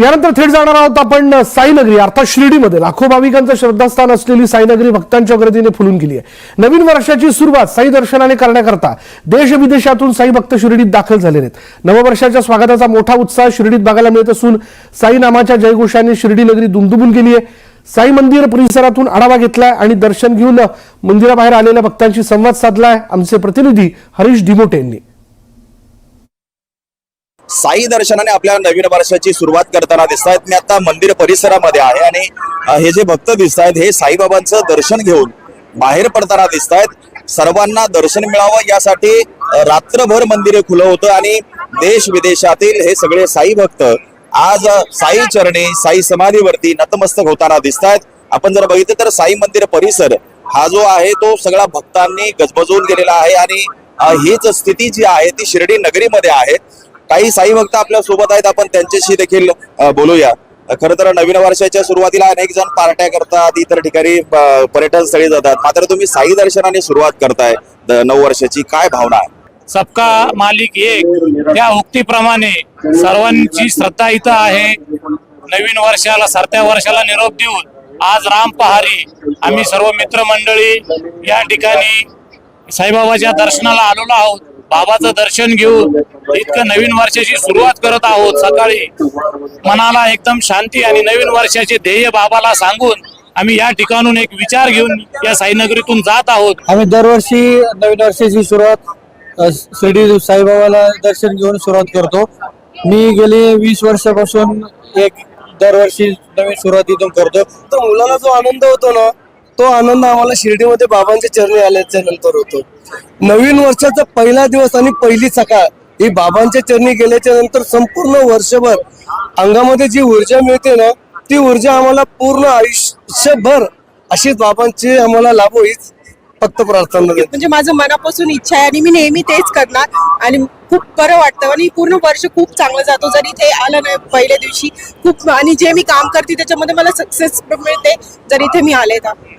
यानंतर थेट जाणार आहोत आपण साईनगरी अर्थात शिर्डीमध्ये. लाखो भाविकांचं श्रद्धास्थान असलेली साईनगरी भक्तांच्या गर्दीने फुलून गेली आहे. नवीन वर्षाची सुरुवात साई दर्शनाने करण्याकरता देश विदेशातून साई भक्त शिर्डीत दाखल झालेले आहेत. नववर्षाच्या स्वागताचा मोठा उत्साह शिर्डीत बघायला मिळत असून साई नामाच्या जयघोषाने शिर्डी नगरी दुमदुमून गेली आहे. साई मंदिर परिसरातून आढावा घेतलाय आणि दर्शन घेऊन मंदिराबाहेर आलेल्या भक्तांशी संवाद साधलाय. आमचे प्रतिनिधी हरीश डिमोटे यांनी. साई दर्शनाने आपल्या नवीन वर्षाची सुरुवात करताना दिसत आहेत मी आता मंदिर परिसरामध्ये आहे आणि हे जे भक्त दिसत आहेत हे साईबाबांचं दर्शन घेऊन बाहेर पडताना दिसत आहेत सर्वांना दर्शन मिळावं यासाठी रात्रभर मंदिरे खुलं होतं आणि देश विदेशातील हे सगळे साई भक्त आज साई चरणी साई समाधीवरती नतमस्तक होताना दिसत आहेत आपण जर बघितलं तर साई मंदिर परिसर हा जो आहे तो सगळा भक्तांनी गजबजून गेलेला आहे आणि हीच स्थिती जी आहे ती शिर्डी नगरीमध्ये आहे. काही साई भक्त आपल्यासोबत आहेत. आपण त्यांच्याशी देखील बोलूया. खर तर नवीन वर्षाच्या सुरुवातीला अनेक जण पार्ट्या करतात इतर ठिकाणी पर्यटन स्थळी जातात. मात्र तुम्ही साई दर्शनाने सुरुवात करताय नऊ वर्षाची. काय भावना आहे? सबका मालिक एक. त्या उक्तीप्रमाणे सर्वांची श्रद्धा इथं आहे. नवीन वर्षाला सरत्या वर्षाला निरोप देऊन आज राम पहारी आम्ही सर्व मित्रमंडळी या ठिकाणी साईबाबाच्या दर्शनाला आलेलो आहोत. बाबाचं दर्शन घेऊन इतकं नवीन वर्षाची सुरुवात करत आहोत. सकाळी मनाला एकदम शांती आणि नवीन वर्षाचे ध्येय बाबाला सांगून आम्ही या ठिकाणून एक विचार घेऊन या साईनगरीतून जात आहोत. आम्ही दरवर्षी नवीन वर्षाची सुरुवात शिर्डी साईबाबाला दर्शन घेऊन सुरुवात करतो. मी गेले वीस वर्षापासून एक दरवर्षी नवीन सुरुवात इथून करतो. तो मुलाला जो आनंद होतो ना तो आनंद आम्हाला शिर्डीमध्ये बाबांच्या चरणी आल्याच्यानंतर होतो. नवीन वर्षाचा पहिला दिवस आणि पहिली सकाळ ही बाबांच्या चरणी गेल्याच्यानंतर संपूर्ण वर्षभर अंगामध्ये जी ऊर्जा मिळते ना ती ऊर्जा आम्हाला पूर्ण आयुष्यभर अशीच बाबांची आम्हाला लाभो हीच फक्त प्रार्थना म्हणजे माझं मनापासून इच्छा आहे आणि मी नेहमी तेच करणार आणि खूप बरं वाटतं आणि पूर्ण वर्ष खूप चांगलं जातो. जर इथे आलं नाही पहिल्या दिवशी खूप आणि जे मी काम करते त्याच्यामध्ये मला सक्सेस मिळते जर इथे मी आले तर.